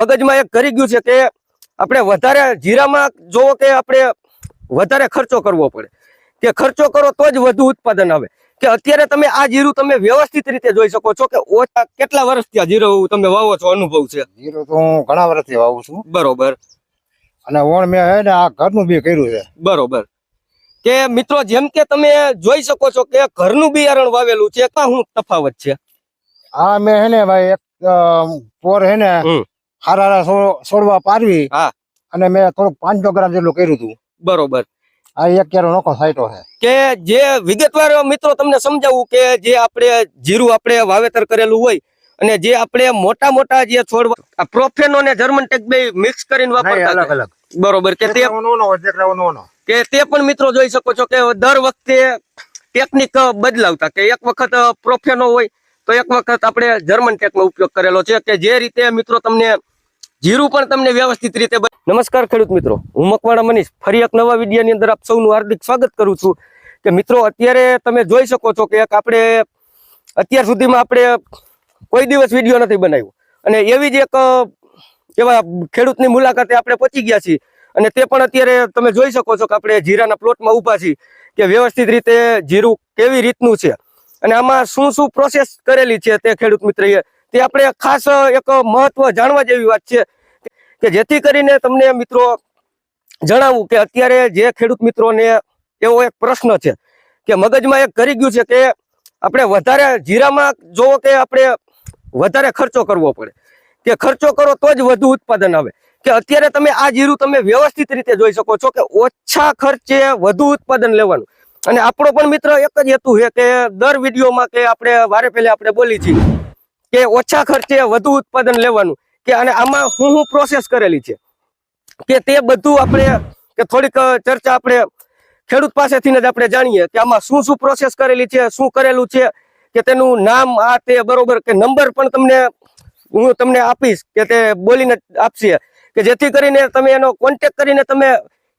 મગજમાં એક કરી ગયું છે કે આપણે વધારે જીરામાં જોવો કે આપણે વધારે ખર્ચો કરવો પડે. કે ખર્ચો કરો તો જ વધુ ઉત્પાદન આવે. કે અત્યારે તમે આ જીરું તમે વ્યવસ્થિત રીતે જોઈ શકો છો કે ઓછા કેટલા વર્ષથી આ જીરું તમે વાવો છો અનુભવ છે? જીરું તો હું ઘણા વર્ષથી વાવું છું. બરોબર. અને ઓણ મેં હે ને આ ઘરનું બી કર્યું છે. બરોબર. કે મિત્રો જેમ કે તમે જોઈ શકો છો કે ઘરનું બિયારણ વાવેલું છે કા શું તફાવત છે? આ મેં હે ને ભાઈ એક પોર હે ને. હારા હારા છોડ- છોડવા પારવી અને મેં થોડુંક પાંચસો ગ્રામ જેટલું કર્યું હતું. બરોબર. આ એક કેરો નોખો સાઈટો છે. કે જે વિગતવાર મિત્રો તમને સમજાવું કે જે આપણે જીરું આપણે વાવેતર કરેલું હોય અને જે આપણે મોટા મોટા જે છોડ પ્રોફેનો ને જર્મન ટેક બે મિક્સ કરીને વાપરતા અલગ અલગ. બરોબર કે તે. કે તે પણ મિત્રો જોઈ શકો છો કે દર વખતે ટેકનિક બદલાવતા કે એક વખત પ્રોફેનો હોય તો એક વખત આપણે જર્મન ટેકનો ઉપયોગ કરેલો છે કે જે રીતે મિત્રો તમને જીરું પણ તમને વ્યવસ્થિત રીતે નમસ્કાર ખેડૂત મિત્રો. હું મકવાણા મનીષ. ફરી એક નવા વિડીયોની અંદર આપ સૌનું હાર્દિક સ્વાગત કરું છું. કે મિત્રો, અત્યારે તમે જોઈ શકો છો કે આપણે અત્યાર સુધીમાં આપણે કોઈ દિવસ વીડિયો નથી બનાવ્યો. અને એવી જ એક એવા ખેડૂતની મુલાકાતે આપણે પહોંચી ગયા છીએ. અને તે પણ અત્યારે તમે જોઈ શકો છો કે આપણે જીરાના પ્લોટમાં ઊભા છીએ કે વ્યવસ્થિત રીતે જીરું કેવી રીતનું છે. અને આમાં શું શું પ્રોસેસ કરેલી છે તે ખેડૂત મિત્રએ તે આપણે ખાસ એક મહત્વ જાણવા જેવી વાત છે કે જેથી કરીને તમને મિત્રો જણાવું કે અત્યારે જે ખેડૂત મિત્રોને એવો એક પ્રશ્ન છે કે મગજમાં એક કરી ગયું છે કે આપણે વધારે જીરામાં જોવો કે આપણે વધારે ખર્ચો કરવો પડે. કે ખર્ચો કરો તો જ વધુ ઉત્પાદન આવે. કે અત્યારે તમે આ જીરું તમે વ્યવસ્થિત રીતે જોઈ શકો છો કે ઓછા ખર્ચે વધુ ઉત્પાદન લેવાનું. અને આપણો પણ મિત્ર એક જ હેતુ છે કે દર વિડીયોમાં કે આપણે વારે પહેલે આપણે બોલી છીએ કે ઓછા ખર્ચે વધુ ઉત્પાદન લેવાનું. કે અને આમાં હું હું પ્રોસેસ કરેલી છે. કે તે બધું આપણે, કે થોડીક ચર્ચા આપણે ખેડૂત પાસેથી જ આપણે જાણીએ કે આમાં શું શું પ્રોસેસ કરેલી છે, શું કરેલું છે, કે તેનું નામ આ તે બરોબર, કે નંબર પણ તમને હું તમને આપીશ, કે તે બોલીને આપશે. કે જેથી કરીને તમે એનો કોન્ટેક્ટ કરીને તમે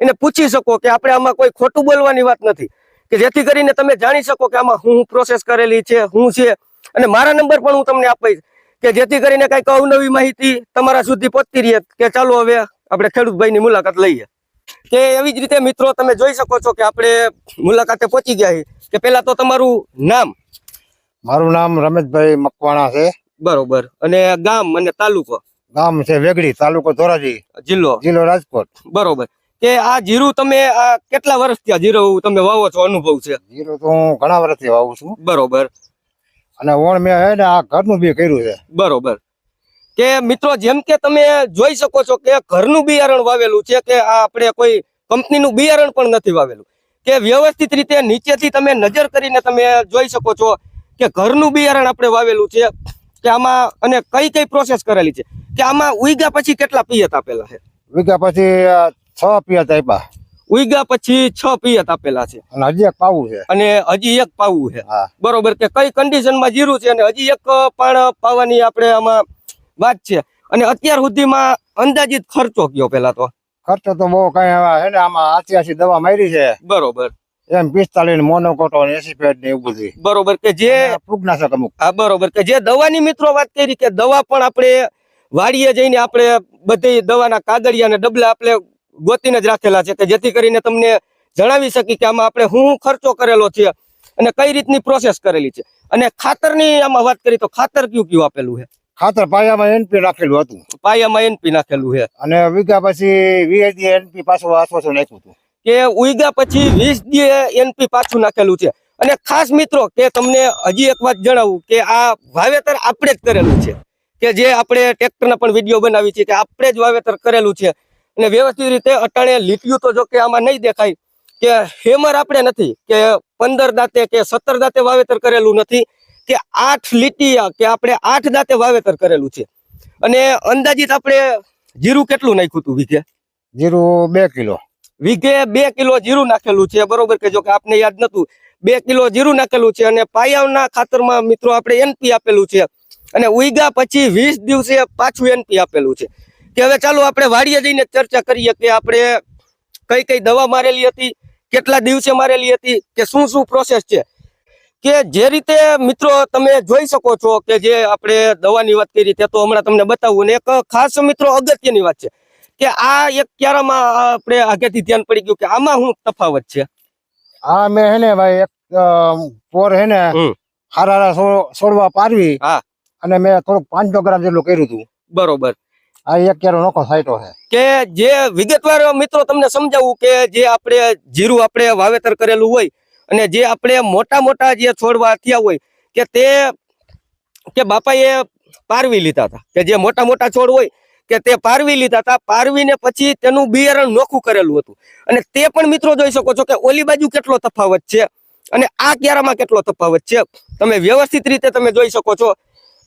એને પૂછી શકો કે આપણે આમાં કોઈ ખોટું બોલવાની વાત નથી. કે જેથી કરીને તમે જાણી શકો કે આમાં હું પ્રોસેસ કરેલી છે, હું છે. અને મારા નંબર પણ હું તમને આપીશ કે જેથી કરીને કંઈક અવનવી માહિતી તમારા સુધી પહોંચતી રહે કે ચાલો હવે આપણે ખેડૂતભાઈની મુલાકાત લઈએ. કે એવી જ રીતે મિત્રો તમે જોઈ શકો છો કે આપણે મુલાકાતે પહોંચી ગયા છીએ. કે પેલા તો તમારું નામ? મારું નામ રમેશભાઈ મકવાણા છે. બરોબર. અને ગામ અને તાલુકો? ગામ છે વેગડી તાલુકો ધોરાજી. જિલ્લો? જિલ્લો રાજકોટ. બરોબર. કે આ જીરું તમે આ કેટલા વર્ષથી આ જીરું તમે વાવો છો? અનુભવ છે? જીરું તો હું ઘણા વર્ષથી વાવું છું. બરોબર. અને ઓણ મેં હે ને આ ઘરનું બી કર્યું છે. બરોબર. કે મિત્રો જેમ કે તમે જોઈ શકો છો કે ઘરનું બિયારણ વાવેલું છે કે આ આપણે કોઈ કંપનીનું બિયારણ પણ નથી વાવેલું. કે વ્યવસ્થિત રીતે નીચેથી તમે નજર કરીને તમે જોઈ શકો છો કે ઘરનું બિયારણ આપણે વાવેલું છે કે આમાં અને કઈ કઈ પ્રોસેસ કરેલી છે. કે આમાં ઉગ્યા પછી કેટલા પિયત આપેલા છે? ઉગ્યા પછી છ પિયત આપ્યા. ઉઈગા પછી છ પિયત આપેલા છે. હજી એક પાવું છે. અને હજી એક પાવું છે. બરોબર કે કઈ કન્ડિશનમાં જીરું છે અને હજી એક પણ પાવાની આપણે આમાં વાત છે. અને અત્યાર સુધીમાં અંદાજિત ખર્ચો કયો પેલા તો? ખર્ચો તો બહુ કઈ હવે ને આમાં આસી દવા મારી છે. બરોબર. એમ પિસ્તાલીસ મોનોકોટો ને એસી પેડ ને એવું બધું. બરોબર કે જે ફૂગનાશક અમુક. હા બરોબર કે જે દવાની મિત્રો વાત કરી કે દવા પણ આપણે વાડીએ જઈને આપણે બધી દવાના કાગળિયા અને ડબલા આપણે ગોતીને જ રાખેલા છે કે જેથી કરીને તમને જણાવી શકી કે આમાં આપણે શું ખર્ચો કરેલો છે અને કઈ રીતની પ્રોસેસ કરેલી છે. અને ખાતરની આમાં વાત કરી તો ખાતર કયું કયું આપેલું છે? ખાતર પાયામાં એનપી રાખેલું હતું. પાયામાં એનપી નાખેલું છે. અને વીઘા પછી વીએસડી એનપી પાછું આશ્વાસન નાખ્યું હતું. કે ઉઈગા પછી વીસ દી એનપી પાછું નાખેલું છે. અને ખાસ મિત્રો કે તમને હજી એક વાત જણાવું કે આ વાવેતર આપણે જ કરેલું છે. કે જે આપણે ટ્રેક્ટરના પણ વીડિયો બનાવી છે કે આપણે જ વાવેતર કરેલું છે. અને વ્યવસ્થિત રીતે અટાણે લીટીયું તો જો કે આમાં નહીં દેખાય કે હેમર આપણે નથી કે પંદર દાંતે કે સત્તર દાંતે વાવેતર કરેલું નથી કે આઠ લીટીયા કે આપણે આઠ દાંતે વાવેતર કરેલું છે. અને અંદાજિત આપણે જીરું કેટલું નાખ્યું હતું વીઘે? જીરું બે કિલો. વીઘે બે કિલો જીરું નાખેલું છે બરોબર કે જો કે આપને યાદ નતું બે કિલો જીરું નાખેલું છે અને પાયાના ખાતરમાં મિત્રો આપણે એનપી આપેલું છે અને ઉઈગા પછી વીસ દિવસે પાછું એનપી આપેલું છે. કે હવે ચાલો આપણે વાડીએ જઈને ચર્ચા કરીએ કે આપણે કઈ કઈ દવા મારેલી હતી કેટલા દિવસે મારેલી હતી કે શું શું પ્રોસેસ છે. કે જે રીતે મિત્રો તમે જોઈ શકો છો કે જે આપણે દવાની વાત કરી તે તો હમણાં તમને બતાવું. ને એક ખાસ મિત્રો અગત્યની વાત છે કે આ એક ક્યારામાં આપણે આગેથી ધ્યાન પડી ગયું કે આમાં શું તફાવત છે? આ મેં હે ને ભાઈ એક પોર હે ને હારા હારા છોડ- છોડવા પારવી હા. અને મેં થોડુંક પાંચસો ગ્રામ જેટલું કર્યું હતું. બરોબર. આ એક ક્યારો નોખો છે. કે જે વિગતવાર મિત્રો તમને સમજાવું કે જે આપણે જીરું આપણે વાવેતર કરેલું હોય અને જે આપણે મોટા મોટા જે છોડવા થયા હોય કે તે કે બાપાએ પારવી લીધા હતા. કે જે મોટા મોટા છોડ હોય કે તે પારવી લીધા હતા. પારવીને પછી તેનું બિયારણ નોખું કરેલું હતું. અને તે પણ મિત્રો જોઈ શકો છો કે ઓલી બાજુ કેટલો તફાવત છે અને આ ક્યારામાં કેટલો તફાવત છે. તમે વ્યવસ્થિત રીતે તમે જોઈ શકો છો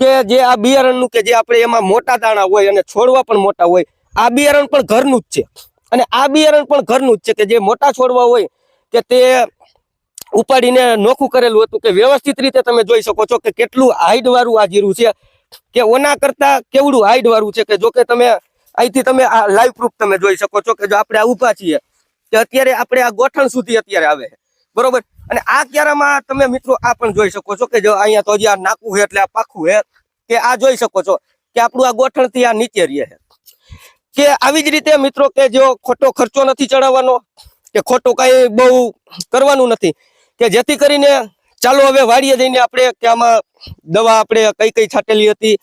કે જે આ બિયારણનું કે જે આપણે એમાં મોટા દાણા હોય અને છોડવા પણ મોટા હોય, આ બિયારણ પણ ઘરનું જ છે. અને આ બિયારણ પણ ઘરનું જ છે કે જે મોટા છોડવા હોય કે તે ઉપાડીને નોખું કરેલું હતું કે વ્યવસ્થિત રીતે તમે જોઈ શકો છો કે કેટલું હાઈડવાળું આ જીરું છે. કે ઓના કરતા કેવડું હાઈડવાળું છે કે જો કે તમે અહીંથી તમે આ લાઈવ પ્રૂફ તમે જોઈ શકો છો કે જો આપણે આ ઊભા છીએ કે અત્યારે આપણે આ ગોઠણ સુધી અત્યારે આવે બરોબર? અને આ ક્યારામાં તમે મિત્રો આ પણ જોઈ શકો છો કે જો અહીંયા તો હજી આ નાકું છે એટલે આ પાખું છે, કે આ જોઈ શકો છો કે આપણું આ ગોઠણથી આ નીચે રહે છે. કે આવી જ રીતે મિત્રો કે જો ખોટો ખર્ચો નથી ચડાવવાનો, કે ખોટું કઈ બહુ કરવાનું નથી, કે જેથી કરીને ચાલો હવે વાડીએ જઈને આપણે કે આમાં દવા આપણે કઈ કઈ છાંટેલી હતી,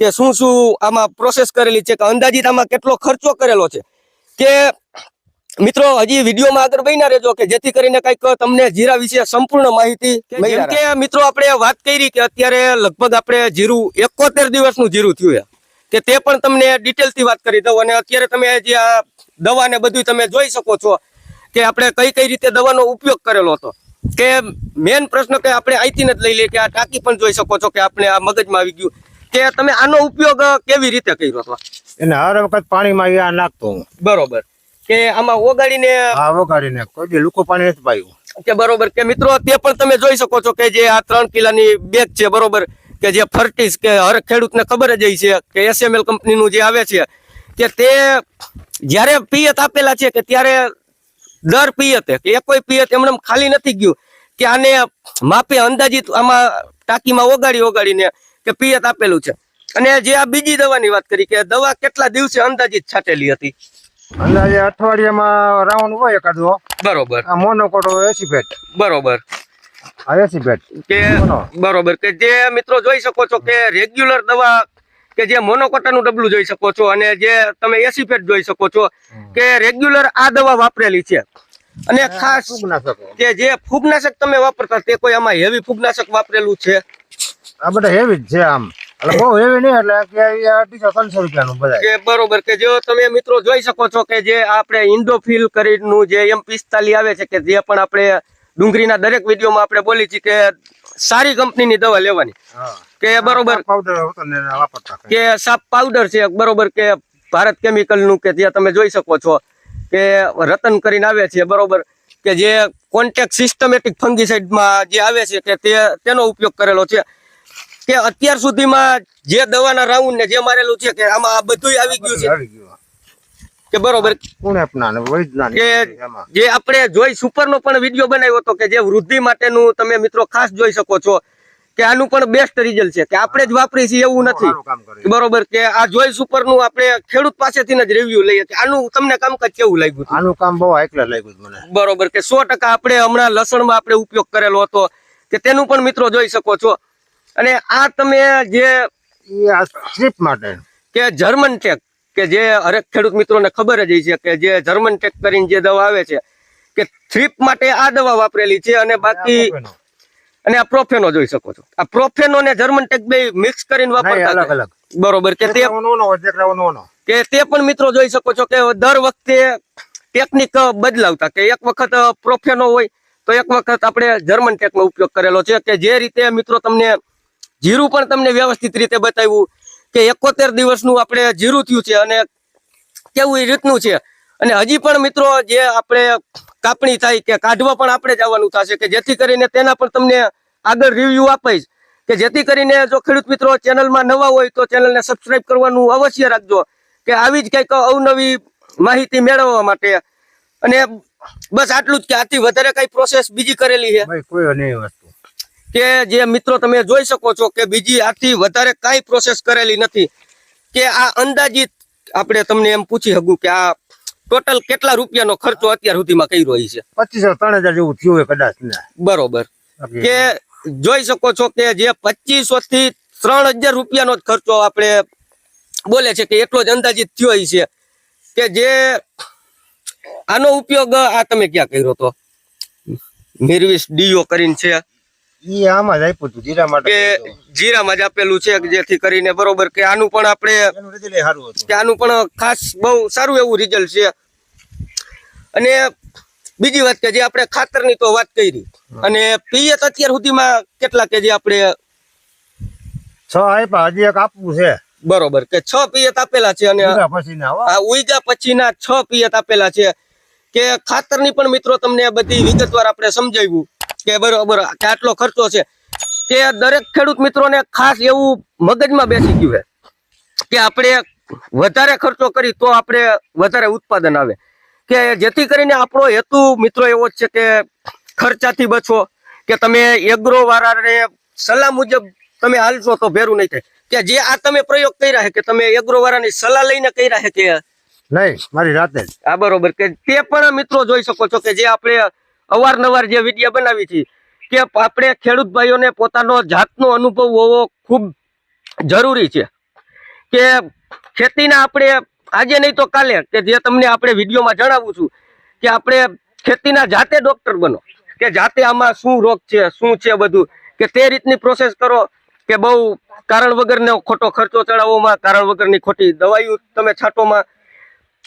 કે શું શું આમાં પ્રોસેસ કરેલી છે, કે અંદાજિત આમાં કેટલો ખર્ચો કરેલો છે, કે મિત્રો હજી વિડીયોમાં આગળ બન્યા રહેજો કે જેથી કરીને કંઈક તમને જીરા વિશે સંપૂર્ણ માહિતી મળી જેમ કે મિત્રો આપણે વાત કરી કે અત્યારે લગભગ આપણે જીરું એકોતેર દિવસનું જીરું થયું છે કે તે પણ તમને ડિટેલથી વાત કરી દઉં. અને અત્યારે તમે જે આ દવા ને બધું તમે જોઈ શકો છો કે આપણે કઈ કઈ રીતે દવાનો ઉપયોગ કરેલો હતો. કે મેન પ્રશ્ન કે આપણે અહીંથી જ લઈ લઈએ કે આ ટાંકી પણ જોઈ શકો છો કે આપણે આ મગજમાં આવી ગયું. કે તમે આનો ઉપયોગ કેવી રીતે કર્યો હતો? એને હર વખત પાણીમાં નાખતો હું. બરોબર. કે આમાં ઓગાડીને આ વગાડીને કોઈ બી લુકું પાણી નથી પાયું. કે બરોબર કે મિત્રો તે પણ તમે જોઈ શકો છો કે જે આ ત્રણ કિલાની બેગ છે બરોબર? કે જે ફર્ટિસ કે હર ખેડૂતને ખબર જ છે કે એસએમએલ કંપનીનું જે આવે છે કે તે જ્યારે પિયત આપેલા છે કે ત્યારે દર પિયતે કે કોઈ પિયત એમને ખાલી નથી ગયું કે આને માપે અંદાજિત આમાં ટાંકીમાં ઓગાડી ઓગાડીને કે પિયત આપેલું છે. અને જે આ બીજી દવાની વાત કરી કે દવા કેટલા દિવસે અંદાજિત છાટેલી હતી? અંદાજે અઠવાડિયામાં રાઉન્ડ હોય એકાદો બરોબર. આ મોનોકોટો એસી ફેટ બરોબર. આ એસી ફેટ કે બરોબર. કે જે મિત્રો જોઈ શકો છો કે રેગ્યુલર દવા કે જે મોનોકોટાનું ડબલું જોઈ શકો છો અને જે તમે એસી ફેટ જોઈ શકો છો કે રેગ્યુલર આ દવા વાપરેલી છે. અને ખાસ ફૂગનાશક કે જે ફૂગનાશક તમે વાપરતા તે કોઈ આમાં હેવી ફૂગનાશક વાપરેલું છે? આ બધા હેવી જ છે આમ. એટલે બહુ હેવી નહીં એટલે કે અઢીસો ત્રણસો રૂપિયાનું બધા કે બરોબર કે જો તમે મિત્રો જોઈ શકો છો કે જે આપણે ઇન્ડોફિલ કરીનું જે એમ પિસ્તાલી આવે છે કે જે પણ આપણે ડુંગળીના દરેક વિડીયોમાં આપણે બોલી છીએ કે સારી કંપનીની દવા લેવાની. કે બરોબર કે સાફ પાવડર છે બરોબર કે ભારત કેમિકલનું કે જે તમે જોઈ શકો છો કે રતન કરીને આવે છે બરોબર કે જે કોન્ટેક્ટ સિસ્ટમેટિક ફંગીસાઇડમાં જે આવે છે કે તે તેનો ઉપયોગ કરેલો છે. કે અત્યાર સુધીમાં જે દવાના રાઉન્ડ ને જે મારેલું છે કે આમાં આ બધું આવી ગયું છે? કે બરોબર? કે જે આપણે જોઈ સુપર નો પણ વીડિયો બનાવ્યો હતો કે જે વૃદ્ધિ માટેનું તમે મિત્રો ખાસ જોઈ શકો છો કે આનું પણ બેસ્ટ રિઝલ્ટ છે. કે આપણે જ વાપરી છીએ એવું નથી. બરોબર? કે આ જોઈ સુપરનું આપણે ખેડૂત પાસેથી જ રિવ્યુ લઈએ. કે આનું તમને કામકાજ કેવું લાગ્યું આનું કામ બહુ એકલા લાગ્યું મને. બરોબર? કે સો ટકા આપણે હમણાં લસણમાં આપણે ઉપયોગ કરેલો હતો. કે તેનું પણ મિત્રો જોઈ શકો છો. અને આ તમે જે આ સ્ટ્રીપ માટે. કે જર્મન ટેક કે જે હરેક ખેડૂત મિત્રોને ખબર જ છે કે જે જર્મન ટેક કરીને જે દવા આવે છે કે થ્રીપ માટે આ દવા વાપરેલી છે અને બાકી અને આ પ્રોફેનો જોઈ શકો છો. આ પ્રોફેનો ને જર્મન ટેક બે મિક્સ કરીને વાપરતા અલગ અલગ. બરોબર કે તે. કે તે પણ મિત્રો જોઈ શકો છો કે દર વખતે ટેકનિક બદલાવતા કે એક વખત પ્રોફેનો હોય તો એક વખત આપણે જર્મન ટેકનો ઉપયોગ કરેલો છે કે જે રીતે મિત્રો તમને જીરું પણ તમને વ્યવસ્થિત રીતે બતાવ્યું કે એકોતેર દિવસનું આપણે જીરું થયું છે અને કેવું એ રીતનું છે. અને હજી પણ મિત્રો જે આપણે કાપણી થાય કે કાઢવા પણ આપણે જવાનું થશે કે જેથી કરીને તેના પણ તમને આગળ રિવ્યુ આપીશ. કે જેથી કરીને જો ખેડૂત મિત્રો ચેનલમાં નવા હોય તો ચેનલને સબસ્ક્રાઈબ કરવાનું અવશ્ય રાખજો. કે આવી જ કંઈક અવનવી માહિતી મેળવવા માટે. અને બસ આટલું જ કે આથી વધારે કઈ પ્રોસેસ બીજી કરેલી છે. કે જે મિત્રો તમે જોઈ શકો છો કે બીજી આથી વધારે કાંઈ પ્રોસેસ કરેલી નથી. કે આ અંદાજિત આપણે તમને એમ પૂછી શકું કે આ ટોટલ કેટલા રૂપિયાનો ખર્ચો અત્યાર સુધીમાં કર્યો છે? પચીસો ત્રણ હજાર જેવું થયું હોય કદાચ બરોબર. કે જોઈ શકો છો કે જે પચીસો થી ત્રણ હજાર રૂપિયાનો જ ખર્ચો આપણે બોલે છે કે એટલો જ અંદાજિત થયો છે. કે જે આનો ઉપયોગ આ તમે ક્યાં કર્યો તો? નિર્વિશ ડીઓ કરીને છે. ઈ આમાં જ આપ્યું હતું જીરા માટે કે જીરામાં જ આપેલું છે જેથી કરીને બરોબર કે આનું પણ આપણે એનું રિઝલ્ટ સારું હતું. કે આનું પણ ખાસ બહુ સારું એવું રિઝલ્ટ છે. અને બીજી વાત કે જે આપણે ખાતરની તો વાત કરી અને પિયત અત્યાર સુધીમાં કેટલા કે જે આપણે છ આપ્યા હજી એક આપવું છે. બરોબર કે છ પિયત આપેલા છે અને ના ઉઈગા પછીના છ પિયત આપેલા છે. કે ખાતરની પણ મિત્રો તમને બધી વિગતવાર આપણે સમજાવ્યું કે બરોબર કે આટલો ખર્ચો છે. કે દરેક ખેડૂત મિત્રોને ખાસ એવું મગજમાં બેસી ગયું છે કે આપણે વધારે ખર્ચો કરી તો આપણે વધારે ઉત્પાદન આવે. કે જેથી કરીને આપણો હેતુ મિત્રો એવો જ છે કે ખર્ચાથી બચો, કે તમે એગ્રો વાળાને સલાહ મુજબ તમે હાલશો તો ભેરું નહીં થાય. કે જે આ તમે પ્રયોગ કર્યા છે કે તમે એગ્રો વાળાની સલાહ લઈને કર્યા છે કે નહીં, મારી રાતે જ. આ બરોબર. કે તે પણ મિત્રો જોઈ શકો છો કે જે આપણે અવારનવાર જે વીડિયો બનાવી છે, કે આપણે ખેડૂત ભાઈઓને પોતાનો જાતનો અનુભવ હોવો ખૂબ જરૂરી છે. કે ખેતીના આપણે આજે નહીં તો કાલે, કે જે તમને આપણે વિડીયોમાં જણાવું છું, કે આપણે ખેતીના જાતે ડોક્ટર બનો, કે જાતે આમાં શું રોગ છે, શું છે બધું, કે તે રીતની પ્રોસેસ કરો, કે બહુ કારણ વગરનો ખોટો ખર્ચો ચડાવવામાં, કારણ વગરની ખોટી દવાઈઓ તમે છાંટોમાં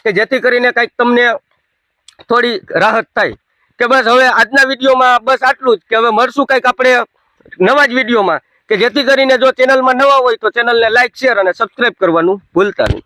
કે જેથી કરીને કંઈક તમને થોડી રાહત થાય. કે બસ હવે આજના વિડીયોમાં બસ આટલું જ કે હવે મળશું કંઈક આપણે નવા જ વિડીયોમાં. કે જેથી કરીને જો ચેનલમાં નવા હોય તો ચેનલને લાઇક શેર અને સબસ્ક્રાઇબ કરવાનું ભૂલતા નહીં.